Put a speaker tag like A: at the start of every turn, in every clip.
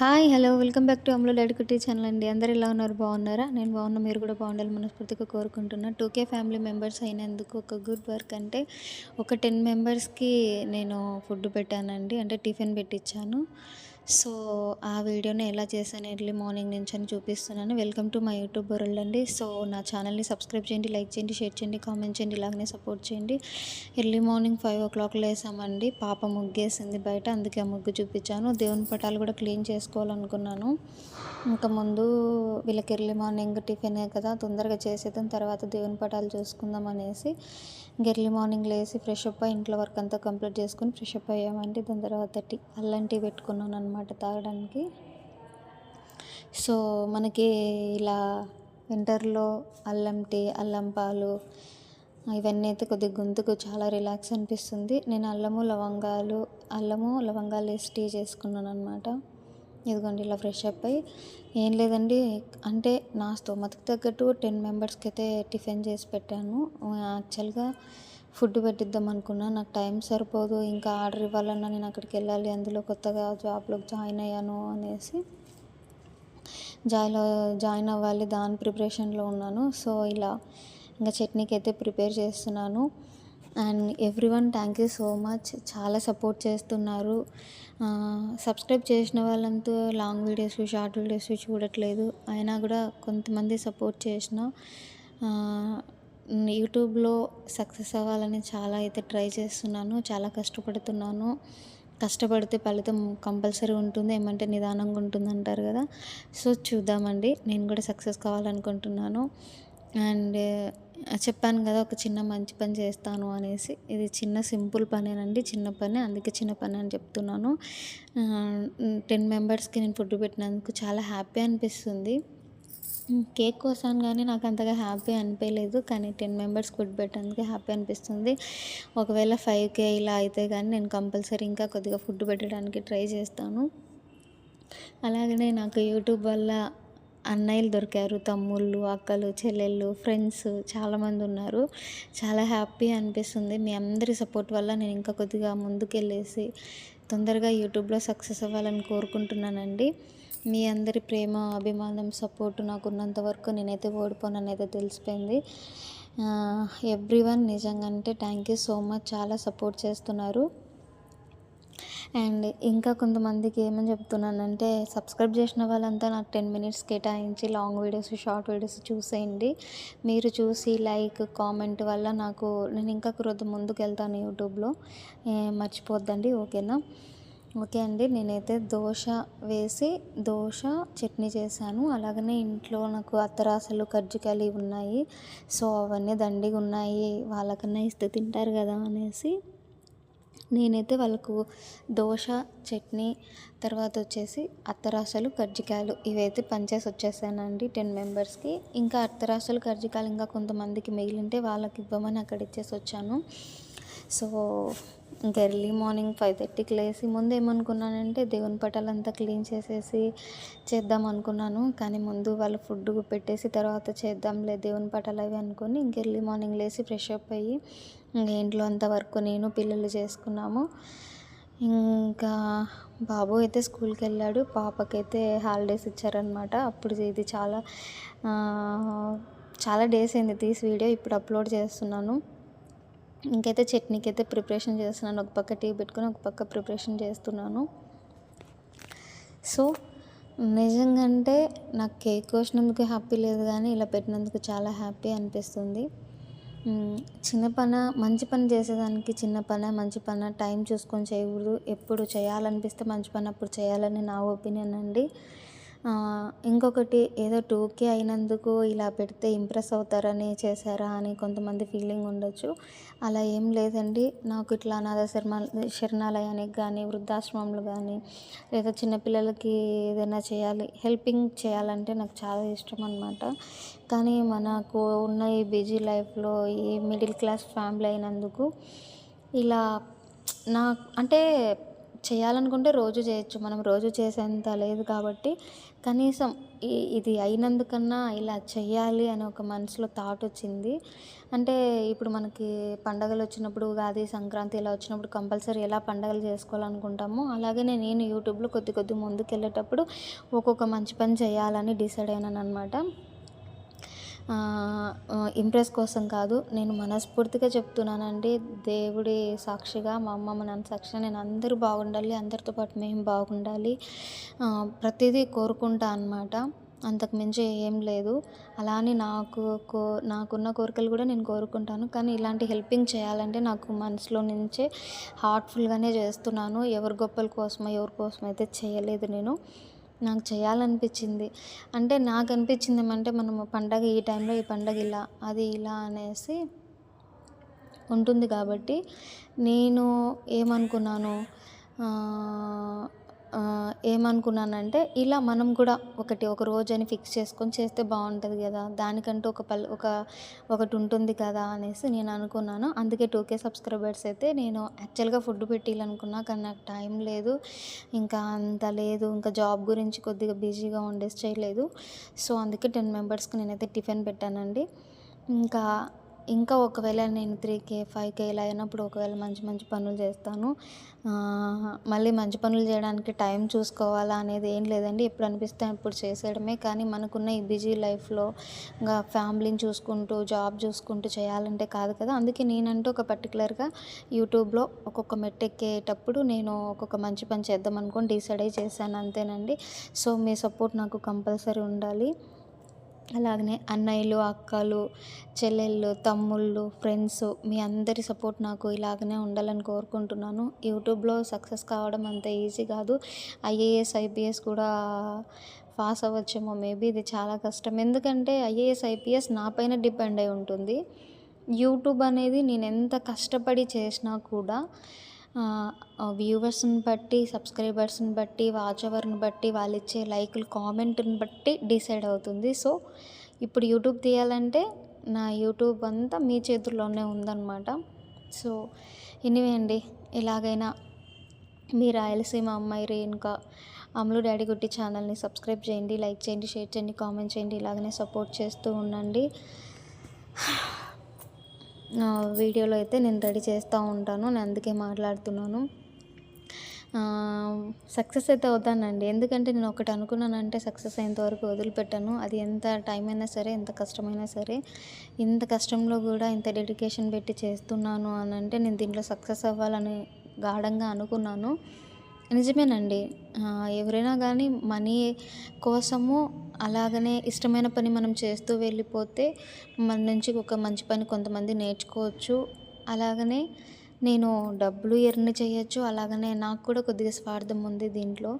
A: Hi hello. Welcome back to అమ్లో daddy Kutti channel అండి. అందరు ఎలా ఉన్నారు? బాగున్నారా? నేను బాగున్నా. మీరు కూడా బాగుండాలి మనస్ఫూర్తిగా కోరుకుంటున్నా. టూ కే ఫ్యామిలీ మెంబర్స్ అయినందుకు ఒక గుడ్ వర్క్. అంటే ఒక టెన్ మెంబర్స్కి నేను ఫుడ్ పెట్టానండి. అంటే టిఫిన్ పెట్టించాను సో ఆ వీడియోని ఎలా చేశాను ఎర్లీ మార్నింగ్ నుంచి అని చూపిస్తున్నాను. Welcome to my YouTube world అండి. సో నా ఛానల్ని సబ్స్క్రైబ్ చేయండి లైక్ చేయండి షేర్ చేయండి కామెంట్ చేయండి ఇలాగనే సపోర్ట్ చేయండి. Early morning five o'clock లేసామండి. పాప ముగ్గేసింది బయట అందుకే ఆ ముగ్గు చూపించాను. దేవుని పటాలు కూడా క్లీన్ చేసుకోవాలనుకున్నాను. ఇంకా ముందు వీళ్ళకి ఎర్లీ మార్నింగ్ టిఫినే కదా తొందరగా చేసేద్దాం తర్వాత దేవుని పటాలు చూసుకుందాం అనేసి ఎర్లీ మార్నింగ్ లేసి ఫ్రెష్ అప్ అయ్యి ఇంట్లో వర్క్ అంతా కంప్లీట్ చేసుకుని ఫ్రెష్ అప్ అయ్యామంటే దాని తర్వాత టీ అల్లం టీ పెట్టుకున్నాను అనమాట తాగడానికి. సో మనకి ఇలా వింటర్లో అల్లం టీ అల్లం పాలు ఇవన్నీ అయితే కొద్దిగా గొంతుకు చాలా రిలాక్స్ అనిపిస్తుంది. నేను అల్లము లవంగాలు అల్లము లవంగాలు వేసి టీ చేసుకున్నాను అనమాట ఇదిగోండి ఇలా ఫ్రెష్ అప్ అయ్యి ఏం లేదండి. అంటే నా స్తోమతకు తగ్గట్టు టెన్ మెంబర్స్కి అయితే టిఫిన్ చేసి పెట్టాను. యాక్చువల్గా ఫుడ్ పెట్టిద్దాం అనుకున్నా. నాకు టైం సరిపోదు. ఇంకా ఆర్డర్ ఇవ్వాలన్నా నేను అక్కడికి వెళ్ళాలి. అందులో కొత్తగా జాబ్లోకి జాయిన్ అయ్యాను అనేసి జాయిన్ జాయిన్ అవ్వాలి. దాని ప్రిపరేషన్లో ఉన్నాను. సో ఇలా ఇంకా చట్నీకి అయితే ప్రిపేర్ చేస్తున్నాను. And everyone thank you so much. చాలా సపోర్ట్ చేస్తున్నారు. సబ్స్క్రైబ్ చేసిన వాళ్ళంతా లాంగ్ వీడియోస్ షార్ట్ వీడియోస్ చూడట్లేదు. అయినా కూడా కొంతమంది సపోర్ట్ చేసిన యూట్యూబ్లో సక్సెస్ అవ్వాలని చాలా అయితే ట్రై చేస్తున్నాను. చాలా కష్టపడుతున్నాను. కష్టపడితే ఫలితం కంపల్సరీ ఉంటుంది ఏమంటే నిదానంగా ఉంటుంది అంటారు కదా. సో చూద్దామండి. నేను కూడా సక్సెస్ కావాలనుకుంటున్నాను. అండ్ చెప్పాను కదా ఒక చిన్న మంచి పని చేస్తాను అనేసి. ఇది చిన్న సింపుల్ పనేనండి చిన్న పని అందుకే చిన్న పని అని చెప్తున్నాను. టెన్ మెంబర్స్కి నేను ఫుడ్ పెట్టినందుకు చాలా హ్యాపీ అనిపిస్తుంది. కేక్ కోసాను కానీ నాకు అంతగా హ్యాపీ అనిపించలేదు కానీ టెన్ మెంబర్స్ ఫుడ్ పెట్టడానికి హ్యాపీ అనిపిస్తుంది. ఒకవేళ ఫైవ్ కే ఇలా అయితే కానీ నేను కంపల్సరీ ఇంకా కొద్దిగా ఫుడ్ పెట్టడానికి ట్రై చేస్తాను. అలాగనే నాకు యూట్యూబ్ వల్ల అన్నయ్యలు దొరికారు తమ్ముళ్ళు అక్కలు చెల్లెళ్ళు ఫ్రెండ్స్ చాలామంది ఉన్నారు. చాలా హ్యాపీ అనిపిస్తుంది. మీ అందరి సపోర్ట్ వల్ల నేను ఇంకా కొద్దిగా ముందుకెళ్ళేసి తొందరగా యూట్యూబ్లో సక్సెస్ అవ్వాలని కోరుకుంటున్నానండి. మీ అందరి ప్రేమ అభిమానం సపోర్ట్ నాకు ఉన్నంత వరకు నేనైతే ఓడిపోనైతే తెలిసిపోయింది. ఎవ్రీ వన్ నిజంగా అంటే థ్యాంక్ యూ సో మచ్. చాలా సపోర్ట్ చేస్తున్నారు. అండ్ ఇంకా కొంతమందికి ఏమని చెప్తున్నానంటే సబ్స్క్రైబ్ చేసిన వాళ్ళంతా నాకు టెన్ మినిట్స్ కేటాయించి లాంగ్ వీడియోస్ షార్ట్ వీడియోస్ చూసేయండి. మీరు చూసి లైక్ కామెంట్ వల్ల నాకు నేను ఇంకా కొద్ది ముందుకు వెళ్తాను యూట్యూబ్లో మర్చిపోద్దండి ఓకేనా? ఓకే అండి నేనైతే దోశ వేసి దోశ చట్నీ చేశాను. అలాగనే ఇంట్లో నాకు అత్తరాసలు కజ్జికాయలు ఉన్నాయి. సో అవన్నీ దండిగా ఉన్నాయి. వాళ్ళకన్నా ఇస్తే తింటారు కదా అనేసి నేనైతే వాళ్ళకు దోశ చట్నీ తర్వాత వచ్చేసి అత్తరాసలు కజ్జికాయలు ఇవైతే పనిచేసి వచ్చేసానండి టెన్ మెంబర్స్కి. ఇంకా అత్తరాసలు కజ్జికాయలు ఇంకా కొంతమందికి మిగిలింటే వాళ్ళకి ఇవ్వమని అక్కడ ఇచ్చేసి వచ్చాను. సో ఇంకా ఎర్లీ మార్నింగ్ ఫైవ్ థర్టీకి లేసి ముందు ఏమనుకున్నానంటే దేవుని పటాలంతా క్లీన్ చేసేసి చేద్దాం అనుకున్నాను. కానీ ముందు వాళ్ళు ఫుడ్ పెట్టేసి తర్వాత చేద్దాంలే దేవుని పటాలు అవి అనుకుని ఇంక ఎర్లీ మార్నింగ్ లేసి ఫ్రెష్ అప్ అయ్యి ఇంకా ఇంట్లో అంత వర్క్ నేను పిల్లలు చేసుకున్నాము. ఇంకా బాబు అయితే స్కూల్కి వెళ్ళాడు. పాపకైతే హాలిడేస్ ఇచ్చారనమాట అప్పుడు ఇది చాలా చాలా డేస్ అయింది తీసి వీడియో. ఇప్పుడు అప్లోడ్ చేస్తున్నాను. ఇంకైతే చట్నీకి అయితే ప్రిపరేషన్ చేస్తున్నాను. ఒక పక్క టీ పెట్టుకుని ఒక పక్క ప్రిపరేషన్ చేస్తున్నాను. సో నిజంగా అంటే నాకు కేక్ కోసినందుకు హ్యాపీ లేదు కానీ ఇలా పెట్టినందుకు చాలా హ్యాపీ అనిపిస్తుంది. చిన్న పన మంచి పని చేసేదానికి చిన్న పన మంచి పన టైం చూసుకొని చేయకూడదు. ఎప్పుడు చేయాలనిపిస్తే మంచి పని అప్పుడు చేయాలని నా ఒపీనియన్ అండి. ఇంకొకటి ఏదో టూకే అయినందుకు ఇలా పెడితే ఇంప్రెస్ అవుతారని చేశారా అని కొంతమంది ఫీలింగ్ ఉండొచ్చు. అలా ఏం లేదండి. నాకు ఇట్లా అనాథ శర్మ శరణాలయానికి కానీ వృద్ధాశ్రమంలో కానీ లేదా చిన్నపిల్లలకి ఏదైనా చేయాలి హెల్పింగ్ చేయాలంటే నాకు చాలా ఇష్టం అనమాట కానీ మనకు ఉన్న ఈ బిజీ లైఫ్లో ఈ మిడిల్ క్లాస్ ఫ్యామిలీ అయినందుకు ఇలా నా అంటే చేయాలనుకుంటే రోజు చేయొచ్చు. మనం రోజు చేసేంత లేదు కాబట్టి కనీసం ఇది అయినందుకన్నా ఇలా చేయాలి అని ఒక మనసులో థాట్ వచ్చింది. అంటే ఇప్పుడు మనకి పండగలు వచ్చినప్పుడు ఉగాది సంక్రాంతి ఇలా వచ్చినప్పుడు కంపల్సరీ ఎలా పండగలు చేసుకోవాలనుకుంటామో అలాగే నేను యూట్యూబ్లో కొద్ది కొద్ది ముందుకు వెళ్ళేటప్పుడు ఒక్కొక్క మంచి పని చేయాలని డిసైడ్ అయినాను అనమాట ఇంప్రెస్ కోసం కాదు నేను మనస్ఫూర్తిగా చెప్తున్నానండి. దేవుడి సాక్షిగా మా అమ్మ మా నాన్న సాక్షిగా నేను అందరూ బాగుండాలి అందరితో పాటు మేము బాగుండాలి ప్రతిదీ కోరుకుంటా అనమాట అంతకు మించి ఏం లేదు. అలా అని నాకు కో నాకున్న కోరికలు కూడా నేను కోరుకుంటాను. కానీ ఇలాంటి హెల్పింగ్ చేయాలంటే నాకు మనసులో నుంచే హార్ట్ఫుల్గానే చేస్తున్నాను. ఎవరి గొప్పల కోసమో ఎవరి కోసం అయితే చేయలేదు నేను. నాకు చేయాలనిపించింది. అంటే నాకు అనిపించింది ఏమంటే మనము పండగ ఈ టైంలో ఈ పండగ ఇలా అది ఇలా అనేసి ఉంటుంది కాబట్టి నేను ఏమనుకున్నాను? ఏమనుకున్నానంటే ఇలా మనం కూడా ఒకటి ఒక రోజు అని ఫిక్స్ చేసుకొని చేస్తే బాగుంటుంది కదా దానికంటూ ఒక పల్ ఒక ఒకటి ఉంటుంది కదా అనేసి నేను అనుకున్నాను. అందుకే టూ కే సబ్స్క్రైబర్స్ అయితే నేను యాక్చువల్గా ఫుడ్ పెట్టాలనుకున్నా కానీ నాకు టైం లేదు. ఇంకా అంత లేదు. ఇంకా జాబ్ గురించి కొద్దిగా బిజీగా ఉండేసి చేయలేదు. సో అందుకే టెన్ మెంబర్స్కి నేనైతే టిఫిన్ పెట్టానండి. ఇంకా ఇంకా ఒకవేళ నేను త్రీ కే ఫైవ్ కే ఇలా అయినప్పుడు ఒకవేళ మంచి మంచి పనులు చేస్తాను. మళ్ళీ మంచి పనులు చేయడానికి టైం చూసుకోవాలా అనేది ఏం లేదండి. ఎప్పుడు అనిపిస్తే అప్పుడు చేసేయడమే. కానీ మనకున్న ఈ బిజీ లైఫ్లో ఇంకా ఫ్యామిలీని చూసుకుంటూ జాబ్ చూసుకుంటూ చేయాలంటే కాదు కదా. అందుకే నేనంటూ ఒక పర్టికులర్గా యూట్యూబ్లో ఒక్కొక్క మెట్టు ఎక్కేటప్పుడు నేను ఒక్కొక్క మంచి పని చేద్దాం అనుకొని డిసైడ్ అయి చేశాను. అంతేనండి. సో మీ సపోర్ట్ నాకు కంపల్సరీ ఉండాలి. అలాగనే అన్నయ్యలు అక్కలు చెల్లెళ్ళు తమ్ముళ్ళు ఫ్రెండ్స్ మీ అందరి సపోర్ట్ నాకు ఇలాగనే ఉండాలని కోరుకుంటున్నాను. యూట్యూబ్లో సక్సెస్ కావడం అంత ఈజీ కాదు. ఐఏఎస్ ఐపీఎస్ కూడా పాస్ అవ్వచ్చేమో మేబీ. ఇది చాలా కష్టం. ఎందుకంటే ఐఏఎస్ ఐపీఎస్ నా పైన డిపెండ్ అయి ఉంటుంది. యూట్యూబ్ అనేది నేను ఎంత కష్టపడి చేసినా కూడా వ్యూవర్స్ని బట్టి సబ్స్క్రైబర్స్ని బట్టి వాచ్ అవర్ని బట్టి వాళ్ళు ఇచ్చే లైకులు కామెంట్ని బట్టి డిసైడ్ అవుతుంది. సో ఇప్పుడు యూట్యూబ్ తీయాలంటే నా యూట్యూబ్ అంతా మీ చేతుల్లోనే ఉందన్నమాట. సో ఎనివే అండి ఎలాగైనా మీ రాయలసీమ అమ్మాయి రేణుక అమ్ములు డాడీ గుట్టి ఛానల్ని సబ్స్క్రైబ్ చేయండి లైక్ చేయండి షేర్ చేయండి కామెంట్ చేయండి ఇలాగనే సపోర్ట్ చేస్తూ ఉండండి. వీడియోలో అయితే నేను రెడీ చేస్తూ ఉంటాను. నేను అందుకే మాట్లాడుతున్నాను. సక్సెస్ అయితే అవుతానండి. ఎందుకంటే నేను ఒకటి అనుకున్నానంటే సక్సెస్ అయ్యేంత వరకు వదిలిపెట్టాను. అది ఎంత టైం అయినా సరే ఎంత కష్టమైనా సరే ఇంత కష్టంలో కూడా ఇంత డెడికేషన్ పెట్టి చేస్తున్నాను అని అంటే నేను దీంట్లో సక్సెస్ అవ్వాలని గాఢంగా అనుకున్నాను. నిజమేనండి. ఎవరైనా కానీ మనీ కోసము అలాగనే ఇష్టమైన పని మనం చేస్తూ వెళ్ళిపోతే మన నుంచి ఒక మంచి పని కొంతమంది నేర్చుకోవచ్చు. అలాగనే నేను డబ్బులు ఎర్న్ చేయొచ్చు. అలాగనే నాకు కూడా కొద్దిగా స్వార్థం ఉంది దీంట్లో.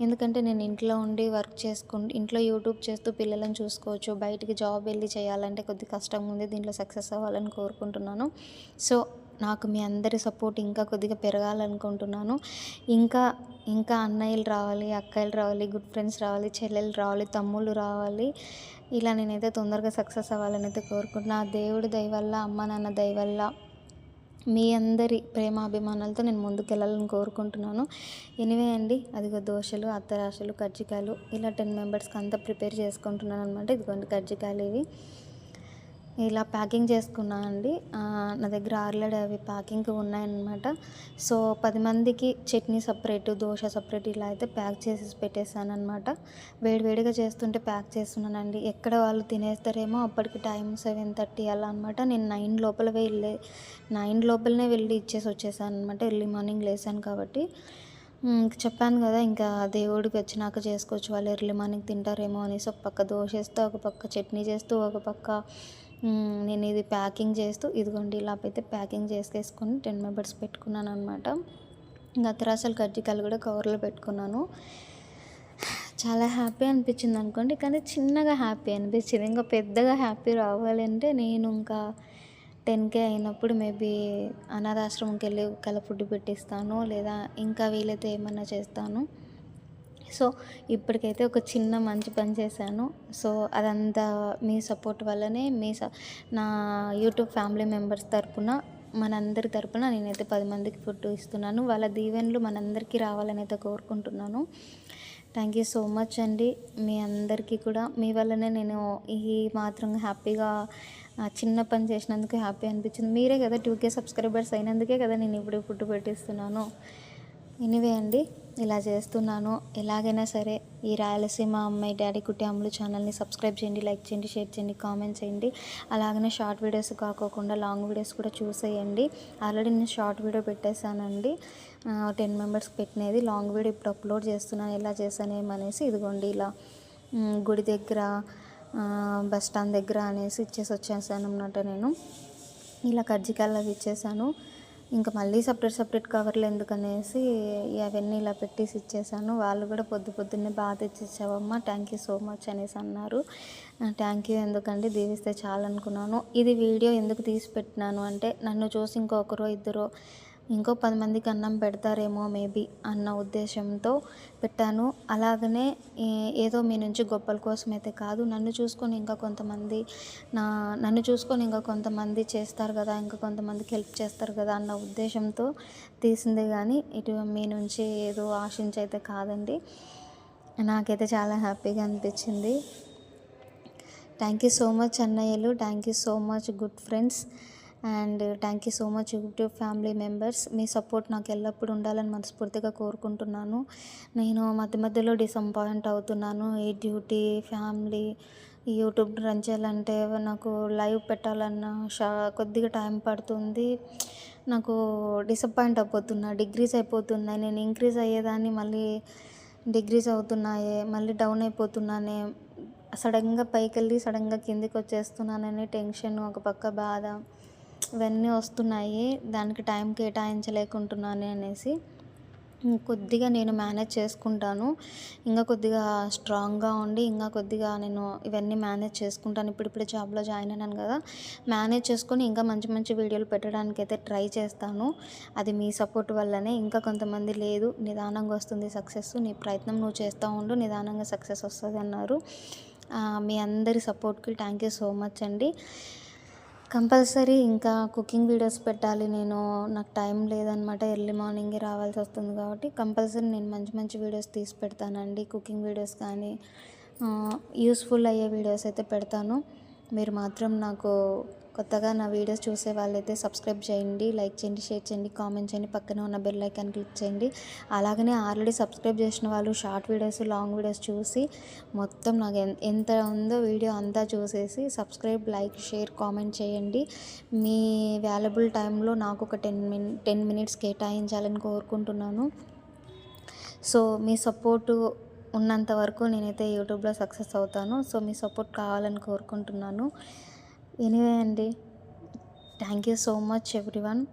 A: ఎందుకంటే నేను ఇంట్లో ఉండి వర్క్ చేసుకుంటూ ఇంట్లో యూట్యూబ్ చేస్తూ పిల్లలను చూసుకోవచ్చు. బయటికి జాబ్ వెళ్ళి చేయాలంటే కొద్దిగా కష్టంగా ఉంది. దీంట్లో సక్సెస్ అవ్వాలని కోరుకుంటున్నాను. సో నాకు మీ అందరి సపోర్ట్ ఇంకా కొద్దిగా పెరగాలనుకుంటున్నాను. ఇంకా ఇంకా అన్నయ్యలు రావాలి అక్కయ్యలు రావాలి గుడ్ ఫ్రెండ్స్ రావాలి చెల్లెలు రావాలి తమ్ముళ్ళు రావాలి. ఇలా నేనైతే తొందరగా సక్సెస్ అవ్వాలని అయితే కోరుకుంటున్నా. దేవుడి దయ వల్ల అమ్మ నాన్న దయ వల్ల మీ అందరి ప్రేమాభిమానాలతో నేను ముందుకెళ్ళాలని కోరుకుంటున్నాను. ఎనివే అండి అదిగో దోశలు అత్తరాశలు కజ్జికాయలు ఇలా టెన్ మెంబర్స్కి అంతా ప్రిపేర్ చేసుకుంటున్నాను అనమాట ఇదిగోండి కజ్జికాయలు ఇవి. ఇలా ప్యాకింగ్ చేసుకున్నాను అండి. నా దగ్గర ఆల్రెడీ అవి ప్యాకింగ్ ఉన్నాయన్నమాట. సో పది మందికి చట్నీ సపరేట్ దోశ సపరేట్ ఇలా అయితే ప్యాక్ చేసి పెట్టేశాను అనమాట వేడివేడిగా చేస్తుంటే ప్యాక్ చేస్తున్నానండి. ఎక్కడ వాళ్ళు తినేస్తారేమో అప్పటికి టైం సెవెన్ థర్టీ అలా అనమాట నేను నైన్ లోపల వెళ్ళే నైన్ లోపలనే వెళ్ళి ఇచ్చేసి వచ్చేసాను అనమాట ఎర్లీ మార్నింగ్ లేసాను కాబట్టి. చెప్పాను కదా ఇంకా దేవుడికి వచ్చినాక చేసుకోవచ్చు. వాళ్ళు ఎర్లీ మార్నింగ్ తింటారేమో అనేసి ఒక పక్క దోశ వేస్తూ ఒక పక్క చట్నీ చేస్తూ ఒక పక్క నేను ఇది ప్యాకింగ్ చేస్తూ ఇదిగోండి ఇలా అయితే ప్యాకింగ్ చేసుకేసుకొని టెన్ మెంబర్స్ పెట్టుకున్నాను అనమాట గతరాసలు కజ్జికాయలు కూడా కవర్లో పెట్టుకున్నాను. చాలా హ్యాపీ అనిపించింది అనుకోండి కానీ చిన్నగా హ్యాపీ అనిపించింది. ఇంకా పెద్దగా హ్యాపీ రావాలంటే నేను ఇంకా టెన్ కే అయినప్పుడు మేబీ అనాథాశ్రమంకి వెళ్ళి కల ఫుడ్ పెట్టిస్తాను లేదా ఇంకా వీలైతే ఏమన్నా చేస్తాను. సో ఇప్పటికైతే ఒక చిన్న మంచి పని చేశాను. సో అదంతా మీ సపోర్ట్ వల్లనే మీ స నా యూట్యూబ్ ఫ్యామిలీ మెంబర్స్ తరపున మనందరి తరపున నేనైతే పది మందికి ఫుడ్ ఇస్తున్నాను. వాళ్ళ దీవెనలు మనందరికీ రావాలని అయితే కోరుకుంటున్నాను. థ్యాంక్ యూ సో మచ్ అండి. మీ అందరికీ కూడా. మీ వల్లనే నేను ఈ మాత్రం హ్యాపీగా చిన్న పని చేసినందుకు హ్యాపీ అనిపించింది. మీరే కదా టూ కే సబ్స్క్రైబర్స్ అయినందుకే కదా నేను ఇప్పుడు ఫుడ్ పెట్టిస్తున్నాను. ఎనివే అండి ఇలా చేస్తున్నాను. ఎలాగైనా సరే ఈ రాయలసీమ అమ్మాయి డాడీ కుట్టి అమ్ములు ఛానల్ని సబ్స్క్రైబ్ చేయండి లైక్ చేయండి షేర్ చేయండి కామెంట్ చేయండి. అలాగనే షార్ట్ వీడియోస్ కాకోకుండా లాంగ్ వీడియోస్ కూడా చూసేయండి. ఆల్రెడీ నేను షార్ట్ వీడియో పెట్టేశానండి. టెన్ మెంబర్స్కి పెట్టినది. లాంగ్ వీడియో ఇప్పుడు అప్లోడ్ చేస్తున్నాను ఎలా చేశానేమనేసి ఇదిగోండి ఇలా గుడి దగ్గర బస్ స్టాండ్ దగ్గర అనేసి ఇచ్చేసి వచ్చేసాను అన్నమాట నేను. ఇలా కజ్జికాయలు అవి ఇచ్చేసాను. ఇంకా మళ్ళీ సపరేట్ సపరేట్ కవర్లు ఎందుకనేసి అవన్నీ ఇలా పెట్టేసి ఇచ్చేసాను. వాళ్ళు కూడా పొద్దు పొద్దున్నే బాగా తెచ్చిచ్చావమ్మా థ్యాంక్ యూ సో మచ్ అనేసి అన్నారు. థ్యాంక్ యూ ఎందుకంటే దీవిస్తే చాలనుకున్నాను. ఇది వీడియో ఎందుకు తీసి పెట్టినాను అంటే నన్ను చూసి ఇంకొకరో ఇద్దరు ఇంకో పది మందికి అన్నం పెడతారేమో మేబీ అన్న ఉద్దేశంతో పెట్టాను. అలాగనే ఏదో మీ నుంచి గొప్పల కోసం అయితే కాదు నన్ను చూసుకొని ఇంకా కొంతమంది నా నన్ను చూసుకొని ఇంకా కొంతమంది చేస్తారు కదా ఇంకా కొంతమందికి హెల్ప్ చేస్తారు కదా అన్న ఉద్దేశంతో తీసిందే కానీ ఇటు మీ నుంచి ఏదో ఆశించి అయితే కాదండి. నాకైతే చాలా హ్యాపీగా అనిపించింది. థ్యాంక్ యూ సో మచ్ అన్నయ్యలు thank you so much good friends. And thank you so much YouTube family members. Me support నాకు ఎల్లప్పుడూ ఉండాలని మనస్ఫూర్తిగా కోరుకుంటున్నాను. నేను మధ్య మధ్యలో డిసప్పాయింట్ అవుతున్నాను. ఈ డ్యూటీ ఫ్యామిలీ యూట్యూబ్ రన్ చేయాలంటే నాకు లైవ్ పెట్టాలన్నా షా కొద్దిగా టైం పడుతుంది. నాకు డిసప్పాయింట్ అయిపోతున్నా డిగ్రీస్ అయిపోతున్నాయి. నేను ఇంక్రీజ్ అయ్యేదాన్ని మళ్ళీ డిగ్రీస్ అవుతున్నాయి మళ్ళీ డౌన్ అయిపోతున్నానే సడన్గా పైకి వెళ్ళి సడన్గా కిందికి వచ్చేస్తున్నానని టెన్షన్ ఒక పక్క బాధ. ఇవన్నీ వస్తున్నాయి దానికి టైం కేటాయించలేకుంటున్నాను అనేసి కొద్దిగా నేను మేనేజ్ చేసుకుంటాను. ఇంకా కొద్దిగా స్ట్రాంగ్గా ఉండి ఇంకా కొద్దిగా నేను ఇవన్నీ మేనేజ్ చేసుకుంటాను. ఇప్పుడు ఇప్పుడు జాబ్లో జాయిన్ అయినాను కదా మేనేజ్ చేసుకొని ఇంకా మంచి మంచి వీడియోలు పెట్టడానికి అయితే ట్రై చేస్తాను. అది మీ సపోర్ట్ వల్లనే ఇంకా కొంతమంది లేదు నిదానంగా వస్తుంది సక్సెస్ నీ ప్రయత్నం నువ్వు చేస్తూ ఉండు నిదానంగా సక్సెస్ వస్తుంది అన్నారు. మీ అందరి సపోర్ట్కి థ్యాంక్ యూ సో మచ్ అండి. కంపల్సరీ ఇంకా కుకింగ్ వీడియోస్ పెట్టాలి నేను. నాకు టైం లేదనమాట. ఎర్లీ మార్నింగే రావాల్సి వస్తుంది కాబట్టి కంపల్సరీ నేను మంచి మంచి వీడియోస్ తీసి పెడతానండి. కుకింగ్ వీడియోస్ కానీ యూస్ఫుల్ అయ్యే వీడియోస్ అయితే పెడతాను. మీరు మాత్రం నాకు కొత్తగా నా వీడియోస్ చూసే వాళ్ళైతే సబ్స్క్రైబ్ చేయండి లైక్ చేయండి షేర్ చేయండి కామెంట్ చేయండి పక్కన ఉన్న బెల్ ఐకాన్ క్లిక్ చేయండి. అలాగనే ఆల్రెడీ సబ్స్క్రైబ్ చేసిన వాళ్ళు షార్ట్ వీడియోస్ లాంగ్ వీడియోస్ చూసి మొత్తం నాకు ఎంత ఉందో వీడియో అంతా చూసేసి సబ్స్క్రైబ్ లైక్ షేర్ కామెంట్ చేయండి. మీ వాల్యుబుల్ టైంలో నాకు ఒక టెన్ మిన్ టెన్ మినిట్స్ కేటాయించాలని కోరుకుంటున్నాను. సో మీ సపోర్టు ఉన్నంత వరకు నేనైతే యూట్యూబ్లో సక్సెస్ అవుతాను. సో మీ సపోర్ట్ కావాలని కోరుకుంటున్నాను. ఎనీవే అండి thank you so much everyone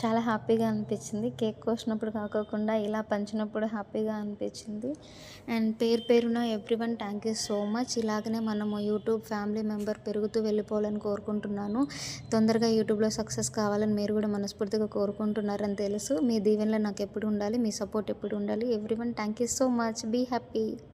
A: చాలా హ్యాపీగా అనిపించింది. కేక్ కోసినప్పుడు కాకోకుండా ఇలా పంచినప్పుడు హ్యాపీగా అనిపించింది. అండ్ పేరు పేరున everyone thank you so much ఇలాగనే మనము యూట్యూబ్ ఫ్యామిలీ మెంబర్ పెరుగుతూ వెళ్ళిపోవాలని కోరుకుంటున్నాను. తొందరగా యూట్యూబ్లో సక్సెస్ కావాలని మీరు కూడా మనస్ఫూర్తిగా కోరుకుంటున్నారని తెలుసు. మీ దీవెనలో నాకు ఎప్పుడు ఉండాలి? మీ సపోర్ట్ ఎప్పుడు ఉండాలి? Everyone thank you so much be happy